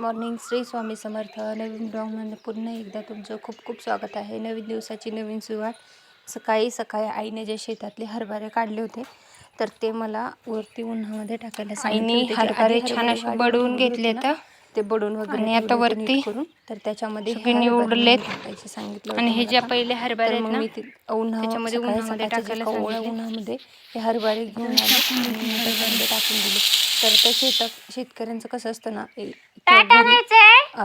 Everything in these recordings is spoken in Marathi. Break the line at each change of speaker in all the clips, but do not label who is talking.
मॉर्निंग श्री स्वामी समर्थ नवीन ब्लॉगमध्ये पुन्हा एकदा तुमचं खूप खूप स्वागत आहे नवीन दिवसाची नवीन सुरुवात सकाळी सकाळी आईने जे शेतातले हरभरे काढले होते तर ते मला वरती उन्हामध्ये टाकायला
आईने हरभरे छान असे बडवून घेतले तर
ते बडवून वगैरे
आणि आता वरती
करून तर त्याच्यामध्ये
निवडलेत.
मला टाकायचे सांगितलं
आणि हे ज्या. पहिले हरभरे आहेत ना त्याच्यामध्ये उन्हामध्ये
जे
टाकायला.
उन्हामध्ये हे हरभरे घेऊन टाकून दिले तर त्या शेतात शेतकऱ्यांचं कसं असतं ना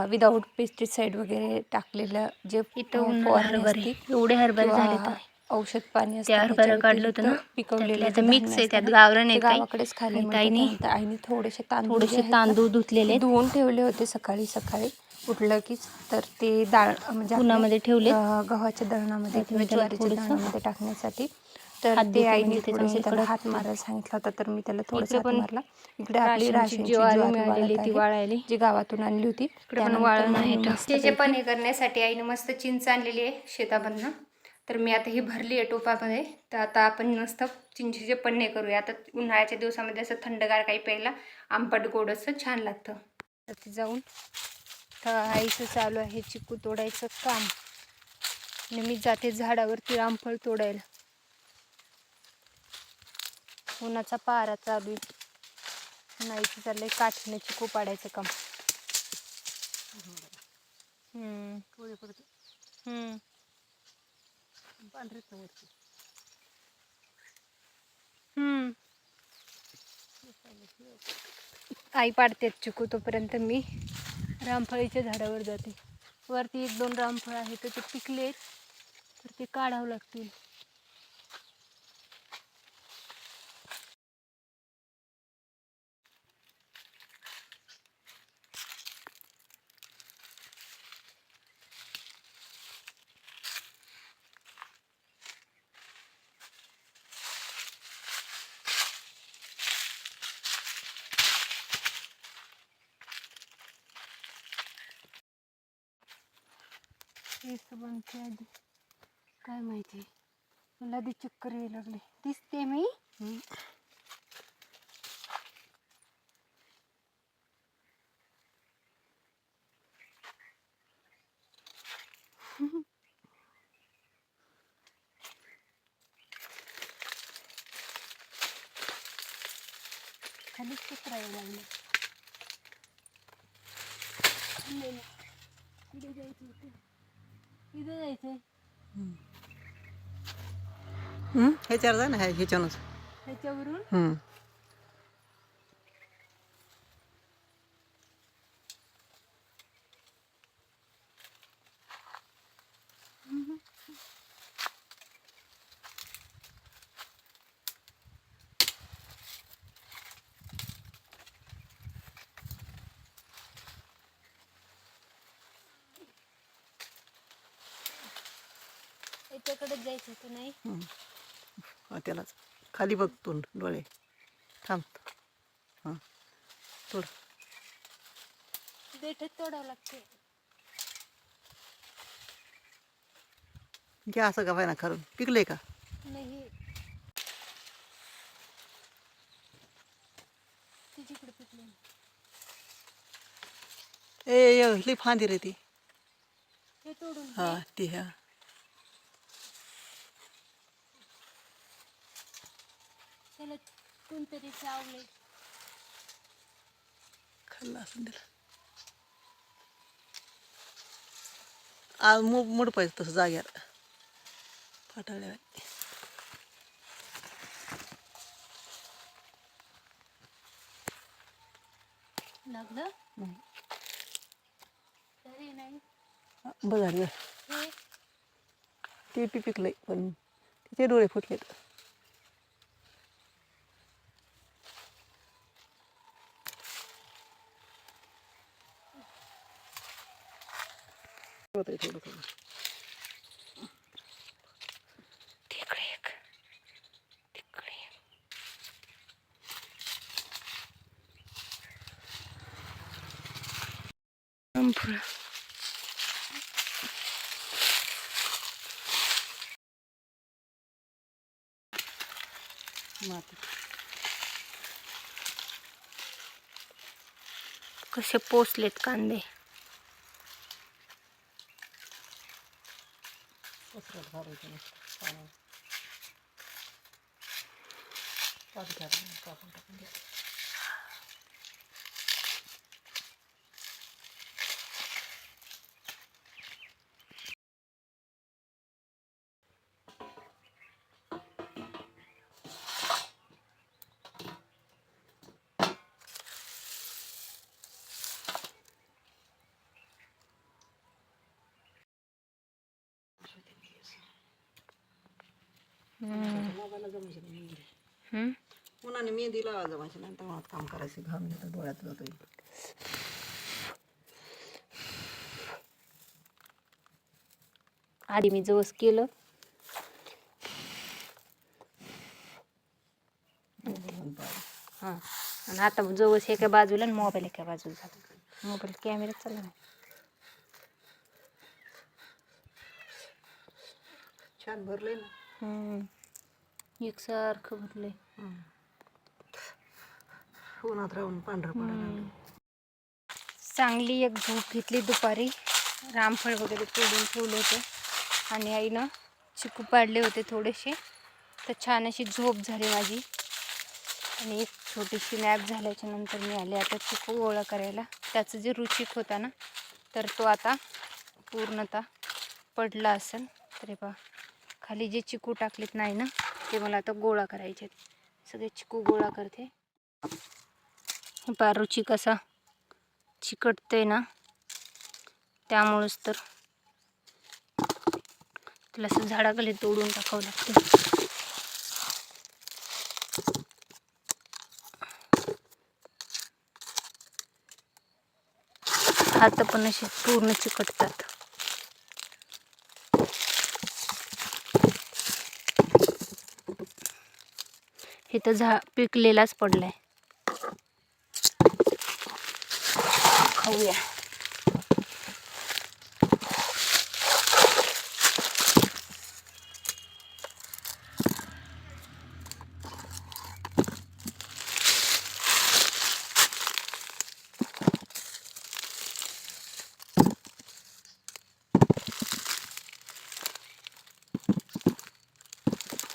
विदाऊट पेस्टिसाईड वगैरे टाकलेलं जे
इथं
फवारणी
एवढे हरभरे झाले.
औषध पाणी
हरभरा काढलं होतं ना,
पिकवलेलं धान्य
आहे, त्यात
ते
आहेत काही.
गावाकडेच त्यानंतर आईने थोडेसे तांदूळ
थोडेसे तांदूळ धुतलेले
ते. धुवून ठेवले होते सकाळी सकाळी उठलं की तर ते डाळ म्हणजे
उन्हामध्ये ठेवलेत.
अ, गव्हाच्या दळणामध्ये किंवा ज्वारीच्या दळणामध्ये टाकण्यासाठी तर
हात
ते
देते
आईने
म्हणजे
थोडेसे त्याला
कडक
हात मारायला सांगितला होता तर मी त्याला थोडासा
इकडे
हात
पण
मारला. इकडे आपली
राशनची
राशनची
ज्वारी
ज्वारी
मिळालेली ती वाळायली.
जी गावातून आणली होती.
इकडे पण
त्यानंतर
वाळण
मग
आहे
मी
तर.
मस्तपैकी- पनीर करण्यासाठी आईने मस्त चिंच आणलेली आहे शेतामधनं. तर मी आता ही भरली आहे टोपामध्ये. तर आता आपण मस्त चिंचेचे पन्ने करूया. आता उन्हाळ्याच्या दिवसामध्ये असं थंडगार काही प्यायला आंबट गोड असं छान लागतं. तर ते जाऊन तर आईचं चालू आहे चिकू तोडायचं काम. आणि मी जाते झाडावरती रामफळ तोडायला. उन्हाचा पारा चालू आहे. नाहीचं चाललंय काठीने चिकू पाडायचं काम. हम्म. हम्म. हम्म. आई पाडते चिकू तोपर्यंत मी रामफळीच्या झाडावर जाते. वरती एक दोन रामफळ आहेत तर ते पिकलेत तर ते काढावं लागतील. केस बनते आधी काय माहिती? मला आधी चक्कर यायला लागले. दिसते मी. खालीच चक्कर यायला लागले. कुठे जायचं होतं. इथं जायचंय.
ह्याच्यावर जा ना ह्या- ह्याच्यावरूनच
ह्याच्यावरून?
हम्म.
याच्याकडे जायचं होतं नाही?
हा, त्यालाच. खाली बघ तू डोळे. थांब. हां.
देठच तोडावं लागते.
घे असं का ना खरं पिकलंय का?
नाही. तिच्याकडे पिकले
ए ये लई फांदी रे ती.
हे तोडून
हा ती ह्या
त्याला कोणतरी चावले
खाल्ला असं दिला. आ मु मुड पाहिजे तसं जाग्यावर फाटाळ्या
लागलं? तरी नाही.
बघ झाली ते पी पिकलंय पण तिचे डोळे फुटलेत. होतंय थोडं थोडं
तिकडे एक. तिकडे एक.
कसे पोचलेत कांदे?
पसरत घालायचं नसतं पाण्यात. पाणी टाकून टाकून उन्हाने मेहंदी लावा जमायची नाही तर उन्हात काम करायचं घाम येतं डोळ्यात जातोय.
आधी मी जवस केलं. हां. आणि आता जवस एका बाजूला आणि मोबाईल एका बाजूला झाला मोबाईल कॅमेरा चालला नाही.
छान भरलंय ना.
एकसारखं भरलंय
उन्हात राहून पांढरं पडायला.
चांगली एक झोप घेतली दुपारी. रामफळ वगैरे तोडून ठेवले होते. आणि आईनं चिकू पाडले होते थोडेसे. तर छान अशी झोप झाली माझी. आणि एक छोटीशी नॅप झाल्याच्यानंतर मी आले आता चिकू गोळा करायला. त्याचं जे रुचिक होता ना तर तो आता पूर्णतः पडला असेल. तरी बा खाली जे चिकू टाकलेत नाही ना ते मला आता गोळा करायचे आहेत. सगळे चिकू गोळा करते. पारूची रुचिक असा चिकटते ना? त्यामुळंच तर तुला असं झाडाखाली तोडून टाकावं लागतं. हात पण असे पूर्ण चिकटतात. हे तर झा पिकलेलाच पडलाय. खाऊया.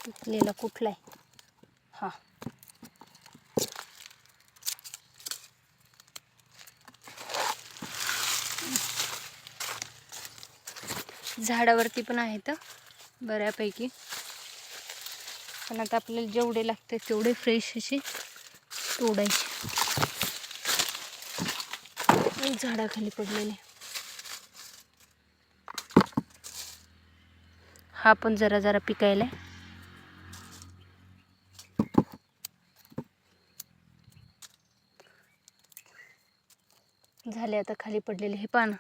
पिकलेला कुठलाय? हा. झाडावरती पण आहेत बऱ्यापैकी. पण आता आपल्याला जेवढे लागते तेवढे फ्रेश असे तोडायचे. झाडाखाली पडलेले. हा पण जरा जरा पिकायला झाले आता खाली पडलेले हे पान.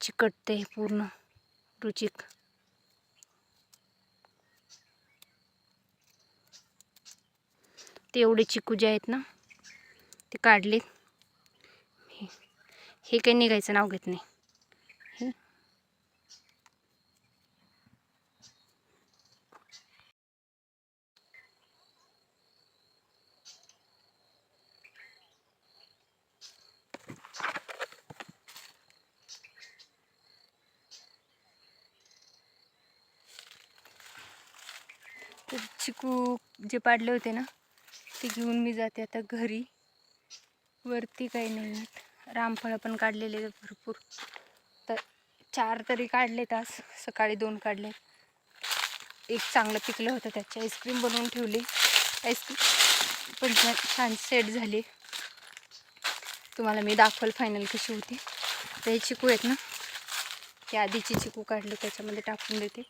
चिकटते पूर्ण रुचिक. ते एवढे चिकू जे आहेत ना ते काढले हे हे काही निघायचं नाव घेत नाही. तर चिकू जे पाडले होते ना ते घेऊन मी जाते आता घरी. वरती काही नाही आहेत. रामफळं पण काढलेले भरपूर. तर चार तरी काढले तास सकाळी दोन काढले एक चांगलं पिकलं होतं त्याची. आईस्क्रीम बनवून ठेवली. आईस्क्रीम पण छान छान सेट झाली. तुम्हाला मी दाखवल फायनल कशी होती. तर हे चिकू आहेत ना ते आधीची चिकू काढले त्याच्यामध्ये टाकून देते.